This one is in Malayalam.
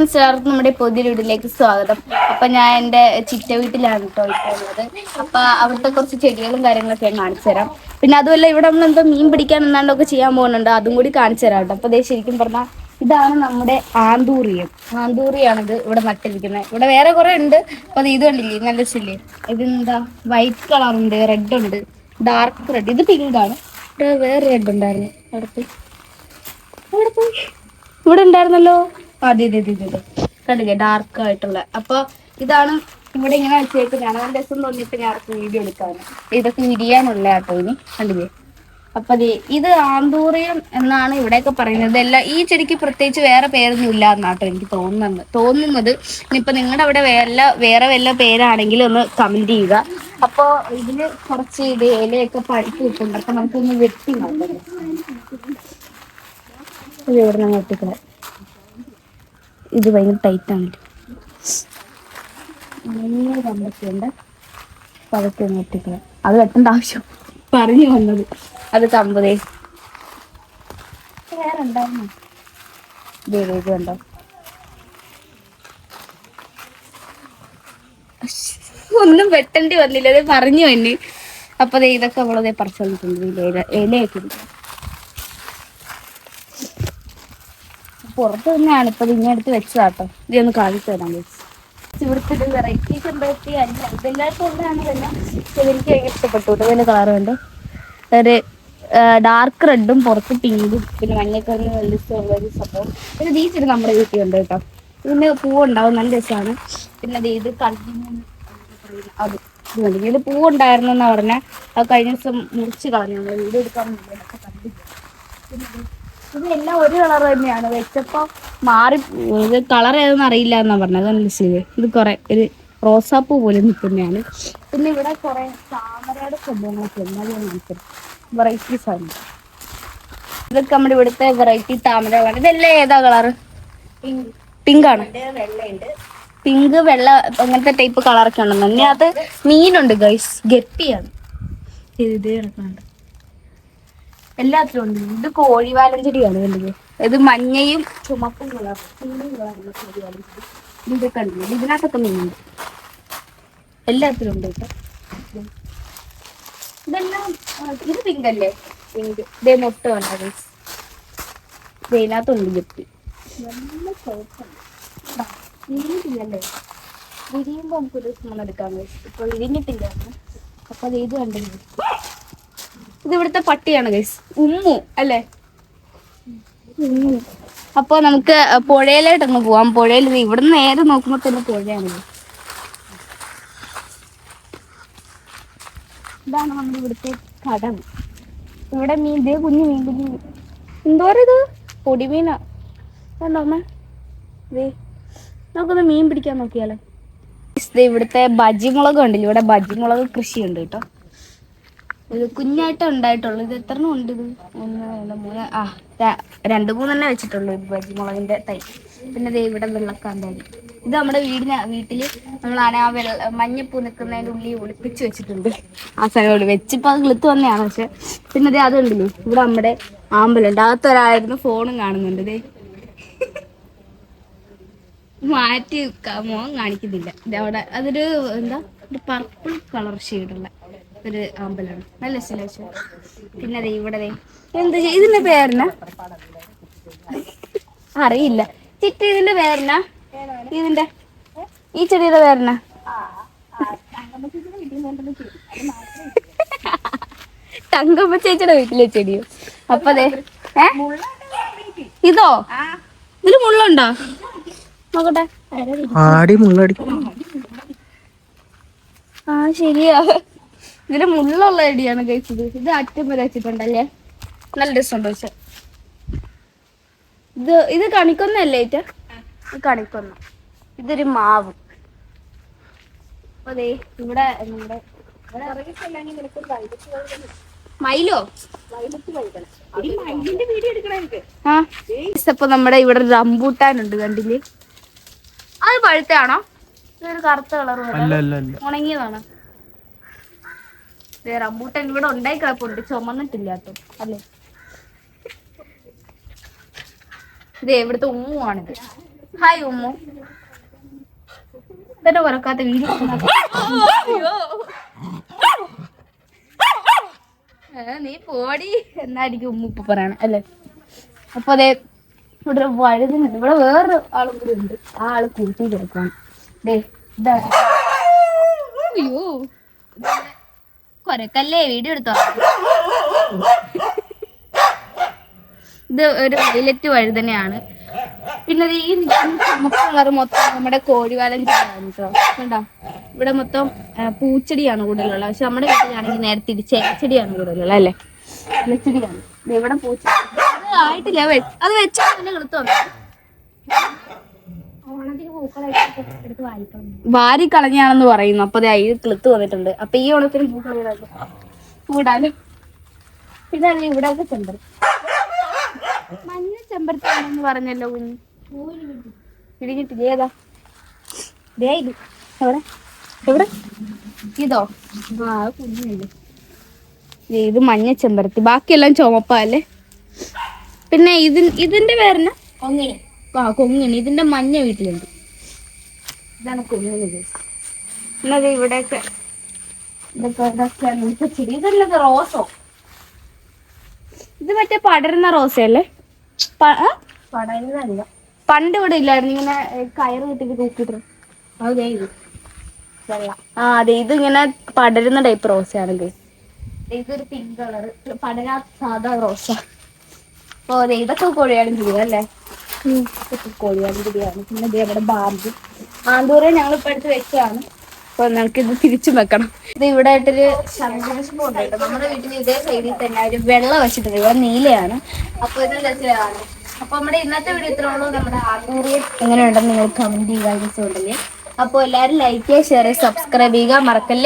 എല്ലാവർക്കും നമ്മുടെ പുതിയ വീട്ടിലേക്ക് സ്വാഗതം. അപ്പൊ ഞാൻ എന്റെ ചിറ്റ വീട്ടിലാണ് കേട്ടോ ഇപ്പോൾ ഉള്ളത്. അപ്പൊ അവിടുത്തെ കുറച്ച് ചെടികളും കാര്യങ്ങളൊക്കെ ഞാൻ കാണിച്ചു തരാം. പിന്നെ അതുമല്ല ഇവിടെ നമ്മൾ എന്തോ മീൻ പിടിക്കാൻ എന്നാണ്ടൊക്കെ ചെയ്യാൻ പോകുന്നുണ്ട്. അതും കൂടി കാണിച്ചു തരാം കേട്ടോ. അപ്പൊ ദേ ശരിക്കും പറഞ്ഞാൽ ഇതാണ് നമ്മുടെ ആന്തൂറിയം. ആന്തൂറിയാണിത് ഇവിടെ നട്ടിരിക്കുന്നത്. ഇവിടെ വേറെ കുറെ ഉണ്ട്. അപ്പൊ അത് ഇത് കണ്ടില്ലേ? നല്ല രസമില്ലേ? ഇതെന്താ? വൈറ്റ് കളർ ഉണ്ട് റെഡ് ഉണ്ട്. ഡാർക്ക് റെഡ് ഇത് പിങ്ക് ആണ് ഇവിടെ വേറെ റെഡ് ഉണ്ടായിരുന്നു. അവിടെ അവിടെ പോയി ഇവിടെ ഉണ്ടായിരുന്നല്ലോ. കണ്ടില്ലേ? ഡാർക്ക് ആയിട്ടുള്ള. അപ്പൊ ഇതാണ് ഇവിടെ ഇങ്ങനെ വെച്ചേക്കുന്നതാണ് നല്ല രസം തോന്നിയിട്ട് ഞാൻ വീഡിയോ എടുക്കാണ്. ഇതൊക്കെ വിരിയാനുള്ള കേട്ടോ ഇനി. കണ്ടില്ലേ? അപ്പൊ അതെ ഇത് ആന്തൂറിയം എന്നാണ് ഇവിടെയൊക്കെ പറയുന്നത്. അല്ല ഈ ചെടിക്ക് പ്രത്യേകിച്ച് വേറെ പേരൊന്നും ഇല്ല എന്നാട്ടോ എനിക്ക് തോന്നുന്നത്. തോന്നുന്നത്. ഇനിയിപ്പോ നിങ്ങളുടെ അവിടെ വല്ല വേറെ വല്ല പേരാണെങ്കിലും ഒന്ന് കമന്റ് ചെയ്യുക. അപ്പോ ഇതിന് കുറച്ച് ഇത് ഇലയൊക്കെ പഴുത്ത് കിട്ടുന്നുണ്ട് അപ്പൊ നമുക്കൊന്ന് വെട്ടി നോക്കാം. ഇവിടെ നിന്ന് വെട്ടിക്കളെ ഇത് ഭയങ്കര ടൈറ്റ് ആണ്. നല്ല കമ്പൊക്കെയുണ്ട് അപ്പൊ അതൊക്കെ ഒന്ന് വെട്ടിക്കളെ അത് വെട്ടേണ്ട ആവശ്യം. പറഞ്ഞു വന്നത്. അത് കമ്പതേ ഇത് കണ്ടോ? ഒന്നും വെട്ടേണ്ടി വന്നില്ല. പറഞ്ഞു തന്നെ അപ്പൊ ദേ ഇതൊക്കെ അവളതേ പറിച്ചു വന്നിട്ടുണ്ട്. ഇതിൽ ഇല ഇലയൊക്കെ ഉണ്ട് പുറത്ത് തന്നെയാണ് ഇപ്പൊ ഇങ്ങനെ എടുത്ത് വെച്ചതാട്ടോ. ഇതൊന്ന് കാണിച്ചു തരാൻ വെച്ച് ഇവിടുത്തെ ഒരു വെറൈറ്റി ചെമ്പരത്തി അല്ല ഇതെല്ലാവർക്കും ഉള്ളതാണ് ഇതെല്ലാം പക്ഷെ എനിക്ക് ഭയങ്കര ഇഷ്ടപ്പെട്ടു ഒരു ഡാർക്ക് റെഡും പുറത്ത് പിങ്കും പിന്നെ മഞ്ഞക്കറിന് നല്ല ഇഷ്ടമുള്ള ഒരു സംഭവം. പിന്നെ ബീച്ചിൽ നമ്മുടെ വീട്ടിൽ ഉണ്ട് കേട്ടോ. ഇതിന് പൂവുണ്ടാവും നല്ല രസമാണ്. പിന്നെ അത് ഇത് കള്ളിമൂന്ന് അത് ഇത്? ഇതിൽ പൂവുണ്ടായിരുന്നു എന്നാ പറഞ്ഞാൽ അത് കഴിഞ്ഞ ദിവസം മുറിച്ച് കളഞ്ഞു. വീട് എടുക്കാൻ കണ്ടില്ല? പിന്നെ ഇതെല്ലാം ഒരു കളർ തന്നെയാണ്? വെച്ചപ്പോ മാറി ഇത് കളർ ഏതെന്ന് അറിയില്ല എന്നാ പറഞ്ഞത് ഇത് കുറെ ഒരു റോസാപ്പൂ പോലെ നിൽക്കുന്നതാണ് പിന്നെ ഇവിടെ കുറെ താമരയുടെ സംഭവങ്ങളൊക്കെ ഉണ്ട്. അത് വെറൈറ്റീസ് ആണ് ഇതൊക്കെ നമ്മുടെ ഇവിടുത്തെ വെറൈറ്റി താമരകളാണ്. ഇതെല്ലാം ഏതാ കളർ പിങ്ക് ആണ്. പിങ്ക് വെള്ള അങ്ങനത്തെ ടൈപ്പ് കളറൊക്കെ ഉണ്ടെന്ന് അത് മീനുണ്ട് ഗൈസ് ഗപ്പിയാണ്. ഇത് ഇതേ കിടക്കുന്നുണ്ട് എല്ലാത്തിലും ഉണ്ട്. ഇത് കോഴിവാലൻ ചെടിയാണ് കണ്ടത്. ഇത് മഞ്ഞയും ചുമപ്പും ഉണ്ട് ഇതിനകത്തൊക്കെ മീനുണ്ട്. എല്ലാത്തിലും ഉണ്ട് കേട്ടോ. ഇതെല്ലാം ഇത് പിങ്ക് അല്ലേ? പിങ്ക് ഇതേ മുട്ട കണ്ടത് ഇതിനകത്തുണ്ട് ഗപ്പി നല്ല വിരിഞ്ഞിട്ടില്ലല്ലേ വിരിയുമ്പോ നമുക്കൊരു സ്പൂൺ എടുക്കാൻ പറ്റും ഇപ്പൊ വിരിഞ്ഞിട്ടില്ല അപ്പൊ അത് ഇത് കണ്ടെങ്കിൽ ഇത് ഇവിടുത്തെ പട്ടിയാണ് ഗൈസ് ഉമ്മു അല്ലേ? അപ്പൊ നമുക്ക് പുഴയിലോട്ടൊന്ന് പോവാം. പുഴയിൽ ഇവിടെ നേരെ നോക്കുമ്പോ തന്നെ പുഴയാണ്. ഇത്. ഇതാണ് നമ്മുടെ ഇവിടുത്തെ കടം. ഇവിടെ മീൻ ദേ കുഞ്ഞു മീൻ കുഞ്ഞു മീൻ. എന്തോരം ഇത്? പൊടിമീനാ. കണ്ടോ ദേ. നമുക്കൊന്ന് മീൻ പിടിക്കാൻ നോക്കിയാലേ. ഇവിടുത്തെ ബജിമുളക് ഉണ്ടല്ലോ ഇവിടെ ബജിമുളക് കൃഷിയുണ്ട് കേട്ടോ. ഇത് കുഞ്ഞായിട്ട് ഉണ്ടായിട്ടുള്ളൂ. ഇത് എത്ര ഉണ്ട് ഇത്? ഒന്ന് രണ്ട് മൂന്ന്. ആ രണ്ട് മൂന്നെണ്ണേ വെച്ചിട്ടുള്ളൂ ഇത് ബജിമുളകിന്റെ തൈ. പിന്നെ ദേ ഇവിടെ വെള്ളക്കാന്താരി. ഇത് നമ്മുടെ വീടിന് വീട്ടിൽ നമ്മളാണ് ആ വെള്ള മഞ്ഞപ്പൂ നിൽക്കുന്നതിന്റെ ഉള്ളി ഒളിപ്പിച്ച് വെച്ചിട്ടുണ്ട്. ആ സ്ഥലം വെച്ചിപ്പോൾ അത് കിളുത്ത് വന്നെയാണ് പക്ഷെ പിന്നെ ദേ അതുണ്ടല്ലോ. ഇവിടെ നമ്മുടെ ആമ്പലുണ്ട്. അകത്തൊരായിരുന്നു ഫോണും കാണുന്നുണ്ട്. ഇതേ മാറ്റി മോഹം കാണിക്കുന്നില്ല. അവിടെ അതൊരു എന്താ ഒരു പർപ്പിൾ കളർ ഷെയ്ഡുള്ള ഒരു ആമ്പലാണ് നല്ല രസമല്ലേ പിന്നെ അതെ ഇവിടെ എന്ത് ഇതിന്റെ പേരെന്നാ? അറിയില്ല. ചിറ്റ ഇതിന്റെ പേരെന്നാ? ഇതിന്റെ ഈ ചെടിയുടെ പേരെന്നാ? തങ്കമ്മ ചേച്ചിയുടെ വീട്ടിലെ ചെടിയോ? അപ്പൊ അതെ ഇതോ? ഇതിൽ മുള്ളുണ്ടോ? നോക്കട്ടെ. ആടി മുള്ളടി ആ ശരിയാ. ഇതിൽ മുള്ളുള്ള ചെടിയാണ് കഴിച്ചത്. ഇത് അറ്റം വരെ വെച്ചിട്ടുണ്ടല്ലേ? നല്ല രസമുണ്ട് പക്ഷെ. ഇത് ഇത് കണിക്കൊന്നല്ലേ ഏറ്റ? ഇത് കണിക്കൊന്ന. ഇതൊരു മാവ്. അതെ ഇവിടെ നമ്മുടെ മയിലോ? അപ്പൊ നമ്മുടെ ഇവിടെ റംബൂട്ടാൻ ഉണ്ട് കണ്ടില്ലേ? അത് പഴുത്താണോ ഇതൊരു കറുത്ത കളർ ഉണങ്ങിയതാണ്. റംബൂട്ടൻ ഇവിടെ ഉണ്ടായി കിടപ്പുണ്ട്. ചുമന്നിട്ടില്ലാത്ത അല്ലേ? ഇത് ഇവിടുത്തെ ഉമ്മുവാണിത്. Hi Umm. തന്നെ കുറക്കാത്ത വീട് നീ പോടി. എന്നായിരിക്കും ഉമ്മ ഇപ്പൊ പറയണ അല്ലേ? അപ്പൊ അതെ ഇവിടെ വഴുതുന്നുണ്ട് ഇവിടെ വേറൊരു ആളും കൂടി ഉണ്ട്. ആ ആൾ കൂട്ടി കിടക്കാണ് അയ്യോ. കൊരക്കല്ലേ വീഡിയോ എടുത്തോ? ഇത് ഒരു വയലറ്റ് തന്നെയാണ്. പിന്നെ ഈ കളർ മൊത്തം നമ്മുടെ കോഴിവാലൻ ചെടിയാണ് കേട്ടോ. കണ്ടോ? ഇവിടെ മൊത്തം പൂച്ചെടിയാണ് കൂടുതലുള്ളത്. പക്ഷെ നമ്മുടെ വീട്ടിലാണെങ്കിൽ നേരെ തിരിച്ച് ചെടിയാണ് കൂടുതലുള്ളത് അല്ലേ? ഇലച്ചെടിയാണ് ദേ ഇവിടെ പൂച്ചെടി അത് ആയിട്ടില്ല അത് വെച്ചാൽ തന്നെ കിളുത്തു വാരി കളഞ്ഞാണെന്ന് പറയുന്നു. അപ്പൊ ദേ അതിൽ കിളുത്ത് വന്നിട്ടുണ്ട്. അപ്പൊ ഈ ഓണത്തിന് പൂടാലോ പിന്നെ ഇവിടെ ചെമ്പർ മഞ്ഞ ചെമ്പരത്താണെന്ന് പറഞ്ഞല്ലോ കുഞ്ഞ്. ഏതാ ദേ ഇത്. എവിടെ? എവിടെ? ഇതോ? ആ മഞ്ഞ ചെമ്പരത്തി. ബാക്കിയെല്ലാം ചുമപ്പല്ലേ പിന്നെ ഇത് ഇതിന്റെ പേരിന് കൊങ്ങിണി ആ കൊങ്ങിണി ഇതിന്റെ മഞ്ഞ വീട്ടിലുണ്ട്. ഇതാണ് കൊങ്ങിണി എന്നത് ഇവിടെയൊക്കെ ഇതൊക്കെ ഇതൊക്കെയാണ് ഇതൊക്കെ ചെടി ഇതല്ലത് റോസോ. ഇത് മറ്റേ പടരുന്ന റോസയല്ലേ? പടരുന്നല്ല പണ്ട് ഇവിടെ ഇല്ലായിരുന്നു. ഇങ്ങനെ കയറ് കിട്ടിട്ട് തൂക്കിട്ട് അത് ഇത്. ആ അതെ ഇത് ഇങ്ങനെ പടരുന്ന ടൈപ്പ് റോസയാണെങ്കിൽ ഇതൊരു പിങ്ക് കളർ പടരാത്ത സാധാ റോസ. ഓ അതെ ഇതൊക്കെ ചെയ്യുക ചെയ്യും അല്ലേ ബിരിയാണി. പിന്നെ ദേ ഇവിടെ ബാർബ്. ആന്തൂരെ ഞങ്ങൾ ഇപ്പൊ എടുത്ത് വെച്ചാണ് അപ്പൊ നമുക്ക് ഇത് തിരിച്ചു വെക്കണം. ഇത് ഇവിടെ ആയിട്ടൊരു നമ്മുടെ വീട്ടിൽ ഇതേ സൈഡിൽ തന്നെ ഒരു വെള്ള വെച്ചിട്ടുണ്ട്. ഇവിടെ നീലയാണ്. അപ്പൊ ഇത് രസമാണ് അപ്പൊ നമ്മുടെ ഇന്നത്തെ വീഡിയോ ഇത്രേ ഉള്ളൂ. നമ്മുടെ ആന്തൂറിയെ എങ്ങനെയുണ്ടെന്ന് നിങ്ങൾ കമന്റ് ചെയ്യുക ഉണ്ടല്ലേ അപ്പോൾ എല്ലാവരും ലൈക്ക് ചെയ്യുക ഷെയർ ചെയ്യുക സബ്സ്ക്രൈബ് ചെയ്യുക. മറക്കല്ലേ?